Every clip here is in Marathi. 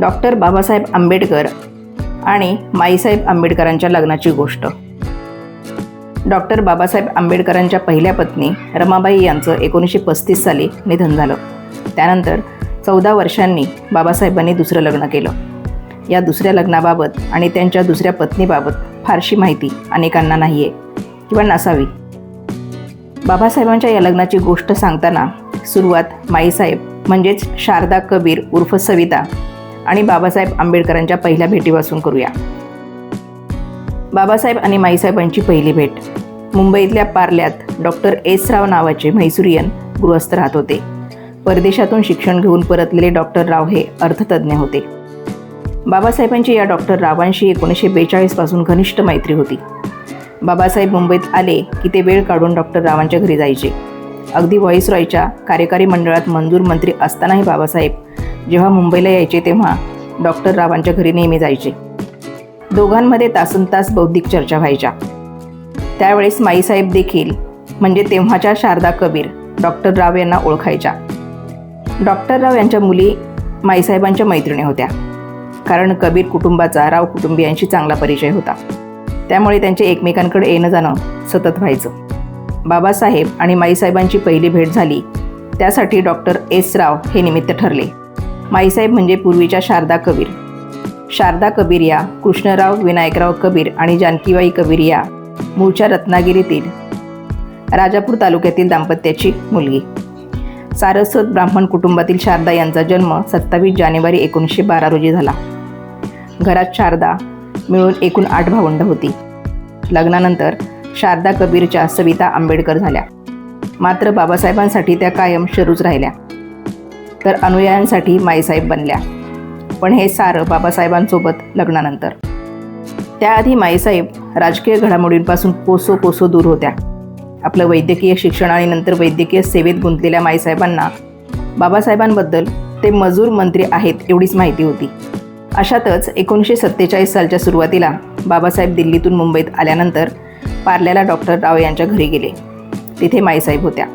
डॉक्टर बाबासाहेब आंबेडकर आणि माईसाहेब आंबेडकरांच्या लग्नाची गोष्ट. डॉक्टर बाबासाहेब आंबेडकरांच्या पहिल्या पत्नी रमाबाई यांचं एकोणीसशे पस्तीस साली निधन झालं. त्यानंतर चौदा वर्षांनी बाबासाहेबांनी दुसरं लग्न केलं. या दुसऱ्या लग्नाबाबत आणि त्यांच्या दुसऱ्या पत्नीबाबत फारशी माहिती अनेकांना नाही आहे किंवा नसावी. बाबासाहेबांच्या या लग्नाची गोष्ट सांगताना सुरुवात माईसाहेब म्हणजेच शारदा कबीर उर्फ सविता आणि बाबासाहेब आंबेडकरांच्या पहिल्या भेटीपासून करूया. बाबासाहेब आणि माईसाहेबांची पहिली भेट. मुंबईतल्या पार्ल्यात डॉक्टर एस राव नावाचे म्हैसुरियन गृहस्थ राहत होते. परदेशातून शिक्षण घेऊन परतलेले डॉक्टर राव हे अर्थतज्ज्ञ होते. बाबासाहेबांची या डॉक्टर रावांशी एकोणीसशे बेचाळीसपासून घनिष्ठ मैत्री होती. बाबासाहेब मुंबईत आले की ते वेळ काढून डॉक्टर रावांच्या घरी जायचे. अगदी व्हॉइसरॉयच्या कार्यकारी मंडळात मंजूर मंत्री असतानाही बाबासाहेब जेव्हा मुंबईला यायचे तेव्हा डॉक्टर रावांच्या घरी नेहमी जायचे. दोघांमध्ये तासन तास बौद्धिक चर्चा व्हायच्या. त्यावेळेस माईसाहेब देखील म्हणजे तेव्हाच्या शारदा कबीर डॉक्टर राव यांना ओळखायच्या. डॉक्टर राव यांच्या मुली माईसाहेबांच्या मैत्रिणी होत्या. कारण कबीर कुटुंबाचा राव कुटुंबियांशी चांगला परिचय होता. त्यामुळे त्यांचे एकमेकांकडे येणं जाणं सतत व्हायचं. बाबासाहेब आणि माईसाहेबांची पहिली भेट झाली त्यासाठी डॉक्टर एस राव हे निमित्त ठरले. माईसाहेब म्हणजे पूर्वीच्या शारदा कबीर. शारदा कबीर या कृष्णराव विनायकराव कबीर आणि जानकीबाई कबीर या मूळच्या रत्नागिरीतील राजापूर तालुक्यातील दाम्पत्याची मुलगी. सारस्वत ब्राह्मण कुटुंबातील शारदा यांचा जन्म सत्तावीस जानेवारी एकोणीसशे बारा रोजी झाला. घरात शारदा मिळून एकूण आठ भावंड होती. लग्नानंतर शारदा कबीरच्या सविता आंबेडकर झाल्या. मात्र बाबासाहेबांसाठी त्या कायम शरूच राहिल्या. तर अनुयायांसाठी माईसाहेब बनल्या. पण हे सारं बाबासाहेबांसोबत लग्नानंतर. त्याआधी माईसाहेब राजकीय घडामोडींपासून कोसो कोसो दूर होत्या. आपलं वैद्यकीय शिक्षण आणि नंतर वैद्यकीय सेवेत गुंतलेल्या माईसाहेबांना बाबासाहेबांबद्दल ते मजूर मंत्री आहेत एवढीच माहिती होती. अशातच एकोणीसशे सत्तेचाळीस सालच्या सुरुवातीला बाबासाहेब दिल्लीतून मुंबईत आल्यानंतर पार्ल्याला डॉक्टर राव यांच्या घरी गेले. तिथे माईसाहेब होत्या.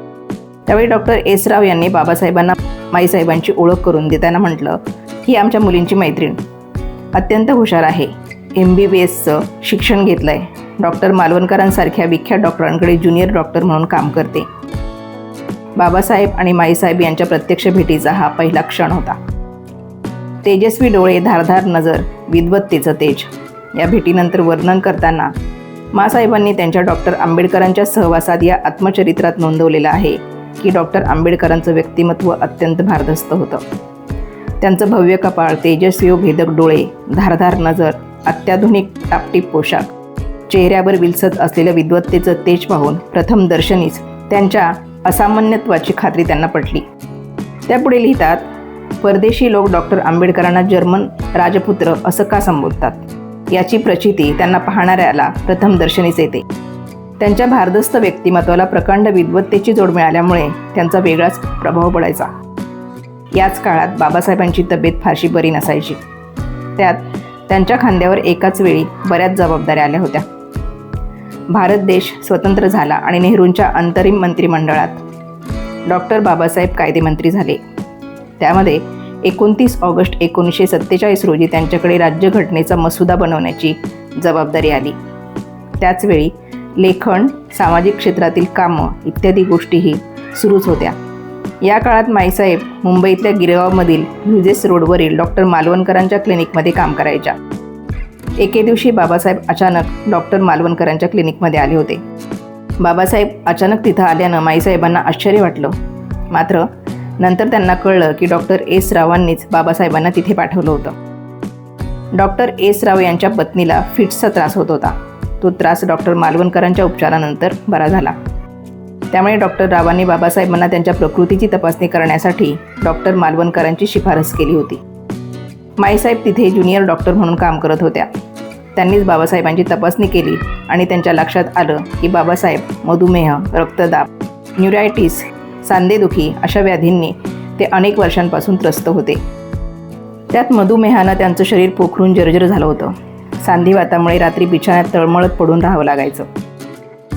त्यावेळी डॉक्टर एस. राव यांनी बाबासाहेबांना माईसाहेबांची ओळख करून देताना म्हटलं ही आमच्या मुलींची मैत्रीण. अत्यंत हुशार आहे. एम बी बी एसचं शिक्षण घेतलं आहे डॉक्टर मालवणकरांसारख्या विख्यात डॉक्टरांकडे ज्युनियर डॉक्टर म्हणून काम करते. बाबासाहेब आणि माईसाहेब यांच्या प्रत्यक्ष भेटीचा हा पहिला क्षण होता. तेजस्वी डोळे धारधार नजर विद्वत्तेचं तेज. या भेटीनंतर वर्णन करताना मासाहेबांनी त्यांच्या डॉक्टर आंबेडकरांच्या सहवासात या आत्मचरित्रात नोंदवलेलं आहे. की डॉक्टर आंबेडकरांचं व्यक्तिमत्व अत्यंत भारदस्त होतं. त्यांचं भव्य कपाळ तेजस्वी भेदक डोळे धारधार नजर अत्याधुनिक टापटीप पोशाख चेहऱ्यावर विलसत असलेलं विद्वत्तेचं तेज पाहून प्रथम दर्शनीच त्यांच्या असामान्यत्वाची खात्री त्यांना पटली. त्यापुढे लिहितात परदेशी लोक डॉक्टर आंबेडकरांना जर्मन राजपुत्र असं का संबोधतात? याची प्रचिती त्यांना पाहणाऱ्याला प्रथम दर्शनीच येते. त्यांच्या भारदस्त व्यक्तिमत्वाला प्रकांड विद्वत्तेची जोड मिळाल्यामुळे त्यांचा वेगळाच प्रभाव पडायचा. याच काळात बाबासाहेबांची तब्येत फारशी बरी नसायची. त्यात त्यांच्या खांद्यावर एकाच वेळी बऱ्याच जबाबदाऱ्या आल्या होत्या. भारत देश स्वतंत्र झाला आणि नेहरूंच्या अंतरिम मंत्रिमंडळात डॉक्टर बाबासाहेब कायदेमंत्री झाले. त्यामध्ये एकोणतीस ऑगस्ट एकोणीसशे सत्तेचाळीस रोजी त्यांच्याकडे राज्यघटनेचा मसुदा बनवण्याची जबाबदारी आली. त्याचवेळी लेखन सामाजिक क्षेत्रातील कामं इत्यादी गोष्टीही सुरूच होत्या. या काळात माईसाहेब मुंबईतल्या गिरगावमधील युजेस रोडवरील डॉक्टर मालवणकरांच्या क्लिनिकमध्ये काम करायच्या. एके दिवशी बाबासाहेब अचानक डॉक्टर मालवणकरांच्या क्लिनिकमध्ये आले होते. बाबासाहेब अचानक तिथं आल्यानं माईसाहेबांना आश्चर्य वाटलं. मात्र नंतर त्यांना कळलं की डॉक्टर एस रावांनीच बाबासाहेबांना तिथे पाठवलं होतं. डॉक्टर एस राव यांच्या पत्नीला फिट्सचा त्रास होत होता. तो त्रास डॉक्टर मालवणकरांच्या उपचारानंतर बरा झाला. त्यामुळे डॉक्टर रावांनी बाबासाहेबांना त्यांच्या प्रकृतीची तपासणी करण्यासाठी डॉक्टर मालवणकरांची शिफारस केली होती. माईसाहेब तिथे ज्युनियर डॉक्टर म्हणून काम करत होत्या. त्यांनीच बाबासाहेबांची तपासणी केली आणि त्यांच्या लक्षात आलं की बाबासाहेब मधुमेह रक्तदाब न्युरायटिस सांधेदुखी अशा व्याधींनी ते अनेक वर्षांपासून त्रस्त होते. त्यात मधुमेहानं त्यांचं शरीर पोखरून जर्जर झालं होतं. सांधिवातामुळे रात्री बिछाण्यात तळमळत पडून राहावं लागायचं.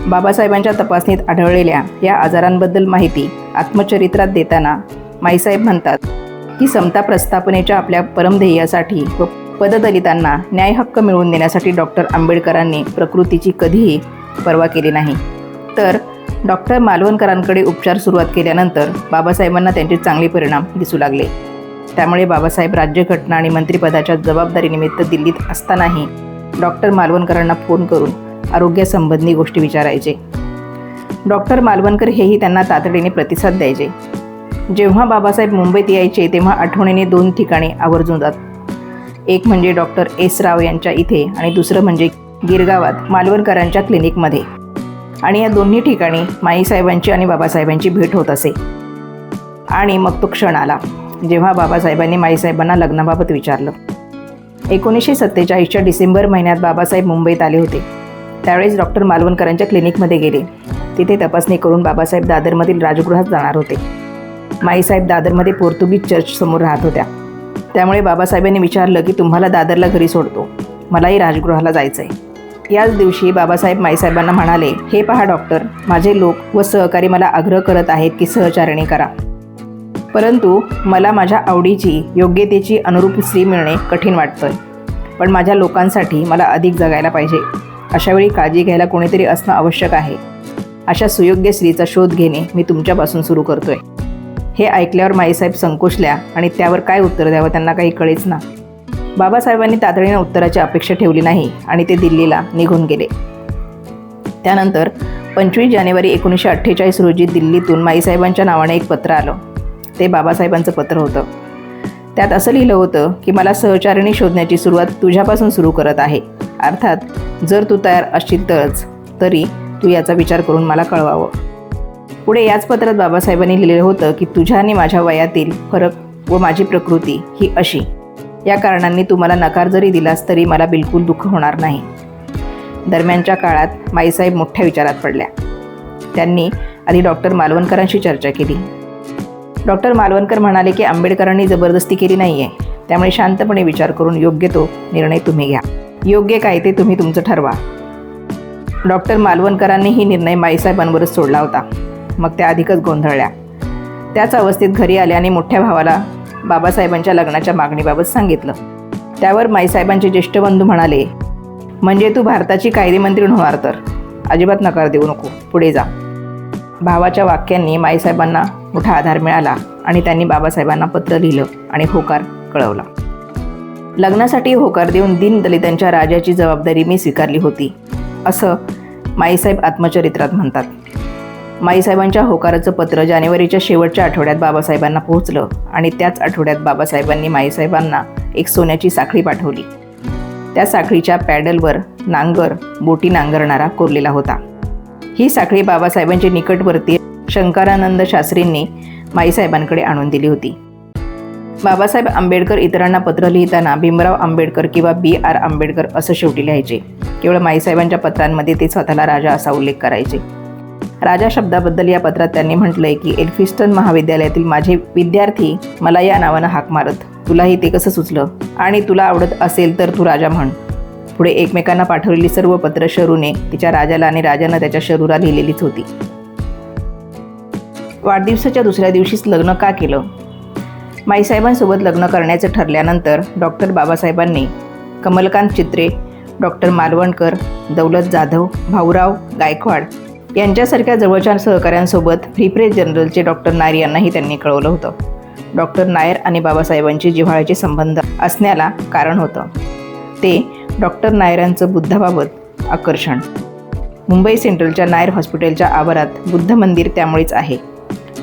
बाबासाहेबांच्या तपासणीत आढळलेल्या या आजारांबद्दल माहिती आत्मचरित्रात देताना माईसाहेब म्हणतात की समता प्रस्थापनेच्या आपल्या परमध्येयासाठी व पददलितांना न्याय हक्क मिळवून देण्यासाठी डॉक्टर आंबेडकरांनी प्रकृतीची कधीही पर्वा केली नाही. तर डॉक्टर मालवणकरांकडे उपचार सुरुवात केल्यानंतर बाबासाहेबांना त्यांचे चांगले परिणाम दिसू लागले. त्यामुळे बाबासाहेब राज्यघटना आणि मंत्रिपदाच्या जबाबदारीनिमित्त दिल्लीत असतानाही डॉक्टर मालवणकरांना फोन करून आरोग्यासंबंधी गोष्टी विचारायचे. डॉक्टर मालवणकर हेही त्यांना तातडीने प्रतिसाद द्यायचे. जेव्हा बाबासाहेब मुंबईत यायचे तेव्हा आठवणीने दोन ठिकाणी आवर्जून जात. एक म्हणजे डॉक्टर एस राव यांच्या इथे आणि दुसरं म्हणजे गिरगावात मालवणकरांच्या क्लिनिकमध्ये. आणि या दोन्ही ठिकाणी माईसाहेबांची आणि बाबासाहेबांची भेट होत असे. आणि मग तो क्षण आला. जेव्हा बाबासाहेबांनी माईसाहेबांना लग्नाबाबत विचारलं. एकोणीसशे सत्तेचाळीसच्या डिसेंबर महिन्यात बाबासाहेब मुंबईत आले होते. त्यावेळेस डॉक्टर मालवणकरांच्या क्लिनिकमध्ये गेले. तिथे तपासणी करून बाबासाहेब दादरमधील राजगृहात जाणार होते. माईसाहेब दादरमध्ये पोर्तुगीज चर्च समोर राहत होत्या. त्यामुळे बाबासाहेबांनी विचारलं की तुम्हाला दादरला घरी सोडतो. मलाही राजगृहाला जायचं आहे याच दिवशी बाबासाहेब माईसाहेबांना म्हणाले हे पहा डॉक्टर माझे लोक व सहकारी मला आग्रह करत आहेत की सहचारणी करा. परंतु मला माझ्या आवडीची योग्यतेची अनुरूप स्त्री मिळणे कठीण वाटतंय. पण माझ्या लोकांसाठी मला अधिक जगायला पाहिजे. अशावेळी काळजी घ्यायला कोणीतरी असणं आवश्यक आहे. अशा सुयोग्य स्त्रीचा शोध घेणे मी तुमच्यापासून सुरू करतोय. हे ऐकल्यावर माईसाहेब संकोचल्या आणि त्यावर काय उत्तर द्यावं त्यांना काही कळेच ना. बाबासाहेबांनी तातडीने उत्तराची अपेक्षा ठेवली नाही आणि ते दिल्लीला निघून गेले. त्यानंतर पंचवीस जानेवारी एकोणीसशे अठ्ठेचाळीस रोजी दिल्लीतून माईसाहेबांच्या नावाने एक पत्र आलं. ते बाबासाहेबांचं पत्र होतं. त्यात असं लिहिलं होतं की मला सहचारिणी शोधण्याची सुरुवात तुझ्यापासून सुरू करत आहे. अर्थात जर तू तयार असशील तरच तरी तू याचा विचार करून मला कळवावं. पुढे याच पत्रात बाबासाहेबांनी लिहिलेलं होतं की तुझ्या आणि माझ्या वयातील फरक व माझी प्रकृती ही अशी. या कारणांनी तू मला नकार जरी दिलास तरी मला बिलकुल दुःख होणार नाही. दरम्यानच्या काळात माईसाहेब मोठ्या विचारात पडल्या. त्यांनी आधी डॉक्टर मालवणकरांशी चर्चा केली. डॉक्टर मालवणकर म्हणाले की आंबेडकरांनी जबरदस्ती केली नाही आहे त्यामुळे शांतपणे विचार करून योग्य तो निर्णय तुम्ही घ्या. योग्य काय ते तुम्ही तुमचं ठरवा. डॉक्टर मालवणकरांनी ही निर्णय माईसाहेबांवरच सोडला होता. मग त्या अधिकच गोंधळल्या. त्याच अवस्थेत घरी आल्याने मोठ्या भावाला बाबासाहेबांच्या लग्नाच्या मागणीबाबत सांगितलं. त्यावर माईसाहेबांचे ज्येष्ठ बंधू म्हणाले म्हणजे तू भारताची कायदेमंत्री होणार तर? अजिबात नकार देऊ नको. पुढे जा. भावाच्या वाक्यांनी माईसाहेबांना मोठा आधार मिळाला आणि त्यांनी बाबासाहेबांना पत्र लिहिलं आणि होकार कळवला. लग्नासाठी होकार देऊन दीन दलितांच्या राजाची जबाबदारी मी स्वीकारली होती असं माईसाहेब आत्मचरित्रात म्हणतात. माईसाहेबांच्या होकाराचं पत्र जानेवारीच्या शेवटच्या आठवड्यात बाबासाहेबांना पोहोचलं आणि त्याच आठवड्यात बाबासाहेबांनी माईसाहेबांना एक सोन्याची साखळी पाठवली. त्या साखळीच्या पॅडलवर नांगर बोटी नांगरणारा कोरलेला होता. ही साखळी बाबासाहेबांचे निकटवर्ती शंकरानंद शास्त्रींनी माईसाहेबांकडे आणून दिली होती. बाबासाहेब आंबेडकर इतरांना पत्र लिहिताना भीमराव आंबेडकर किंवा बी आर आंबेडकर असं शेवटी लिहायचे. केवळ माईसाहेबांच्या पत्रांमध्ये ते स्वतःला राजा असा उल्लेख करायचे. राजा शब्दाबद्दल या पत्रात त्यांनी म्हटलंय की एल्फिस्टन महाविद्यालयातील माझे विद्यार्थी मला या नावानं हाक मारत तुलाही ते कसं सुचलं? आणि तुला आवडत असेल तर तू राजा म्हण. पुढे एकमेकांना पाठवलेली सर्व पत्र शरूने तिच्या राजाला आणि राजानं त्याच्या शरूला लिहिलेलीच होती. वाढदिवसाच्या दुसऱ्या दिवशीच लग्न का केलं? माईसाहेबांसोबत लग्न करण्याचं ठरल्यानंतर डॉक्टर बाबासाहेबांनी कमलकांत चित्रे डॉक्टर मालवणकर दौलत जाधव भाऊराव गायकवाड यांच्यासारख्या जवळच्या सहकाऱ्यांसोबत फ्रीप्रेस जनरलचे डॉक्टर नायर यांनाही त्यांनी कळवलं होतं. डॉक्टर नायर आणि बाबासाहेबांचे जिव्हाळ्याचे संबंध असण्याला कारण होतं. ते डॉक्टर नायरांचं बुद्धाबाबत आकर्षण. मुंबई सेंट्रलच्या नायर हॉस्पिटलच्या आवारात बुद्ध मंदिर त्यामुळेच आहे.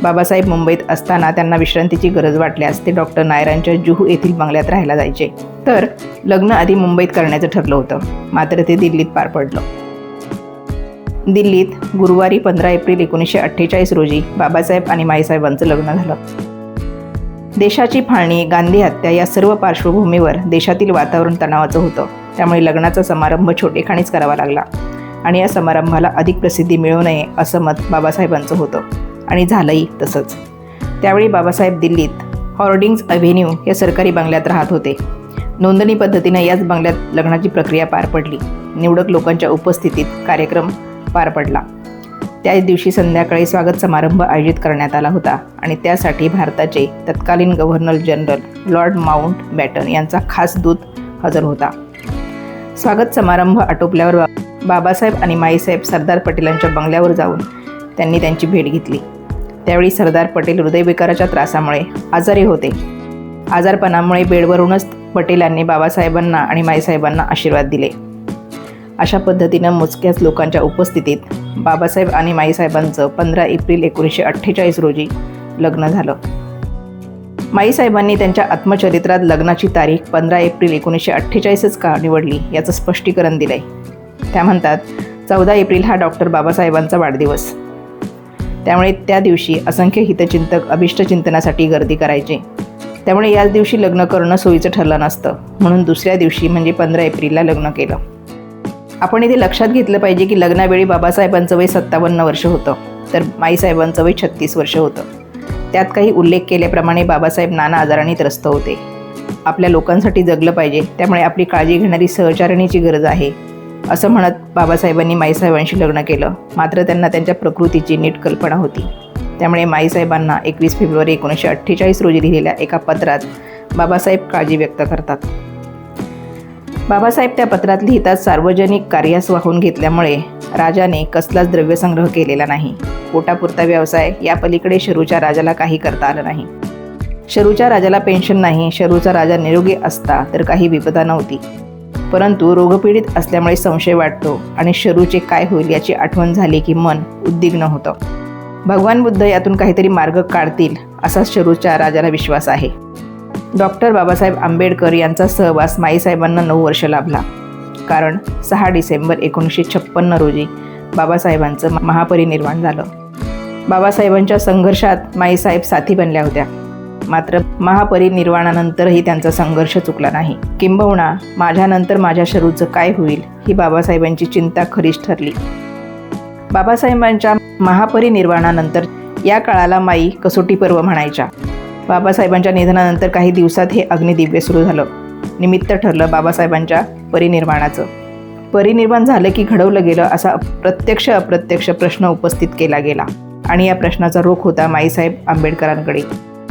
बाबासाहेब मुंबईत असताना त्यांना विश्रांतीची गरज वाटल्यास ते डॉक्टर नायरांच्या जुहू येथील बंगल्यात राहायला जायचे. तर लग्न आधी मुंबईत करण्याचं ठरलं होतं. मात्र ते दिल्लीत पार पडलं. दिल्लीत गुरुवारी पंधरा एप्रिल एकोणीसशे अठ्ठेचाळीस रोजी बाबासाहेब आणि माईसाहेबांचं लग्न झालं. देशाची फाळणी गांधी हत्या या सर्व पार्श्वभूमीवर देशातील वातावरण तणावाचं होतं. त्यामुळे लग्नाचा समारंभ छोटेखाणीच करावा लागला. आणि या समारंभाला अधिक प्रसिद्धी मिळू नये असं मत बाबासाहेबांचं होतं. आणि झालंही तसंच. त्यावेळी बाबासाहेब दिल्लीत हॉर्डिंग्ज अव्हेन्यू या सरकारी बंगल्यात राहत होते. नोंदणी पद्धतीनं याच बंगल्यात लग्नाची प्रक्रिया पार पडली. निवडक लोकांच्या उपस्थितीत कार्यक्रम पार पडला. त्याच दिवशी संध्याकाळी स्वागत समारंभ आयोजित करण्यात आला होता आणि त्यासाठी भारताचे तत्कालीन governor general Lord Mountbatten यांचा खास दूत हजर होता. स्वागत समारंभ आटोपल्यावर बा- बाबासाहेब आणि माईसाहेब सरदार पटेलांच्या बंगल्यावर जाऊन त्यांनी त्यांची भेट घेतली. त्यावेळी सरदार पटेल हृदयविकाराच्या त्रासामुळे आजारी होते. आजारपणामुळे बेडवरूनच पटेलांनी बाबासाहेबांना आणि माईसाहेबांना आशीर्वाद दिले. अशा पद्धतीनं मोजक्याच लोकांच्या उपस्थितीत बाबासाहेब आणि माईसाहेबांचं पंधरा एप्रिल एकोणीसशे अठ्ठेचाळीस रोजी लग्न झालं. माईसाहेबांनी त्यांच्या आत्मचरित्रात लग्नाची तारीख पंधरा एप्रिल एकोणीसशे अठ्ठेचाळीसच का निवडली याचं स्पष्टीकरण दिलं आहे त्या म्हणतात चौदा एप्रिल हा डॉक्टर बाबासाहेबांचा वाढदिवस. त्यामुळे त्या दिवशी असंख्य हितचिंतक अभिष्टचिंतनासाठी गर्दी करायचे. त्यामुळे याच दिवशी लग्न करणं सोयीचं ठरलं नसतं. म्हणून दुसऱ्या दिवशी म्हणजे पंधरा एप्रिलला लग्न केलं. आपण इथे लक्षात घेतलं पाहिजे की लग्नावेळी बाबासाहेबांचं वय सत्तावन्न वर्ष होतं. तर माईसाहेबांचं वय छत्तीस वर्ष होतं. त्यात काही उल्लेख केल्याप्रमाणे बाबासाहेब नाना आजाराने त्रस्त होते. आपल्या लोकांसाठी जगलं पाहिजे. त्यामुळे आपली काळजी घेणारी सहचारणीची गरज आहे. असं म्हणत बाबासाहेबांनी माईसाहेबांशी लग्न केलं. मात्र त्यांना त्यांच्या प्रकृतीची नीट कल्पना होती. त्यामुळे माईसाहेबांना एकवीस फेब्रुवारी एकोणीसशे अठ्ठेचाळीस रोजी लिहिलेल्या एका पत्रात बाबासाहेब काळजी व्यक्त करतात. बाबासाहेब त्या पत्रात लिहितात सार्वजनिक कार्यास वाहून घेतल्यामुळे राजाने कसलाच द्रव्यसंग्रह केलेला नाही. पोटापुरता व्यवसाय या पलीकडे शरूच्या राजाला काही करता आलं नाही. शरूच्या राजाला पेन्शन नाही शरूचा राजा निरोगी असता तर काही विपदा नव्हती. परंतु रोगपीडित असल्यामुळे संशय वाटतो आणि शरूचे काय होईल याची आठवण झाली की मन उद्विग्न होतं. भगवान बुद्ध यातून काहीतरी मार्ग काढतील असा शरूच्या राजाला विश्वास आहे. डॉक्टर बाबासाहेब आंबेडकर यांचा सहवास माईसाहेबांना नऊ वर्ष लाभला. कारण सहा डिसेंबर एकोणीसशे छप्पन्न रोजी बाबासाहेबांचं महापरिनिर्वाण झालं. बाबासाहेबांच्या संघर्षात माईसाहेब साथी बनल्या होत्या. मात्र महापरिनिर्वाणानंतरही त्यांचा संघर्ष चुकला नाही. किंबहुना माझ्यानंतर माझ्या शरूचं काय होईल ही बाबासाहेबांची चिंता खरीच ठरली. बाबासाहेबांच्या महापरिनिर्वाणानंतर या काळाला माई कसोटी पर्व म्हणायच्या. बाबासाहेबांच्या निधनानंतर काही दिवसात हे अग्निदिव्य सुरू झालं. निमित्त ठरलं बाबासाहेबांच्या परिनिर्वाणाचं. परिनिर्वाण झालं की घडवलं गेलं असा प्रत्यक्ष अप्रत्यक्ष प्रश्न उपस्थित केला गेला आणि या प्रश्नाचा रोख होता माईसाहेब आंबेडकरांकडे.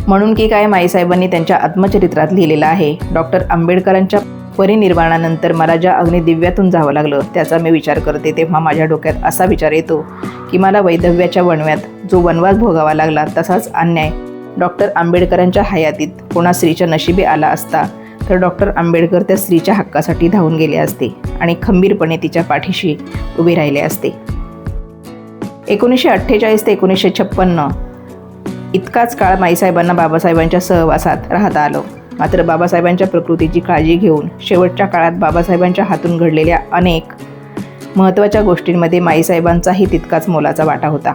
म्हणून की काय माईसाहेबांनी त्यांच्या आत्मचरित्रात लिहिलेलं आहे. डॉक्टर आंबेडकरांच्या परिनिर्वाणानंतर मला ज्या अग्निदिव्यातून जावं लागलं त्याचा मी विचार करते तेव्हा माझ्या डोक्यात असा विचार येतो की मला वैधव्याच्या वणव्यात जो वनवास भोगावा लागला तसाच अन्याय. डॉक्टर आंबेडकरांच्या हयातीत कोणा स्त्रीच्या नशिबी आला असता तर डॉक्टर आंबेडकर त्या स्त्रीच्या हक्कासाठी धावून गेले असते आणि खंबीरपणे तिच्या पाठीशी उभे राहिले असते. एकोणीसशे अठ्ठेचाळीस ते एकोणीसशे छप्पन्न इतकाच काळ माईसाहेबांना बाबासाहेबांच्या सहवासात राहता आलं. मात्र बाबासाहेबांच्या प्रकृतीची काळजी घेऊन शेवटच्या काळात बाबासाहेबांच्या हातून घडलेल्या अनेक महत्त्वाच्या गोष्टींमध्ये माईसाहेबांचाही तितकाच मोलाचा वाटा होता.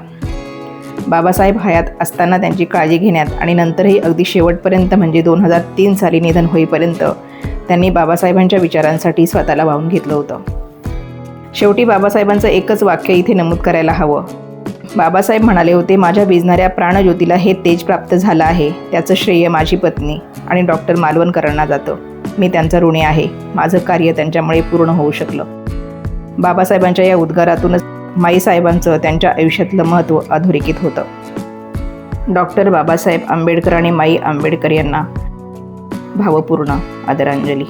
बाबासाहेब हयात असताना त्यांची काळजी घेण्यात आणि नंतरही अगदी शेवटपर्यंत म्हणजे दोन हजार तीन साली निधन होईपर्यंत त्यांनी बाबासाहेबांच्या विचारांसाठी स्वतःला वाहून घेतलं होतं. शेवटी बाबासाहेबांचं एकच वाक्य इथे नमूद करायला हवं. बाबासाहेब म्हणाले होते माझ्या भिजणाऱ्या प्राणज्योतीला हे तेज प्राप्त झालं आहे. त्याचं श्रेय माझी पत्नी आणि डॉक्टर मालवणकरांना जातं. मी त्यांचा ऋणी आहे. माझं कार्य त्यांच्यामुळे पूर्ण होऊ शकलं. बाबासाहेबांच्या या उद्गारातूनच माईसाहेबांचं त्यांच्या आयुष्यातलं महत्त्व अधोरेखित होतं. डॉक्टर बाबासाहेब आंबेडकर आणि माई आंबेडकर यांना भावपूर्ण आदरांजली.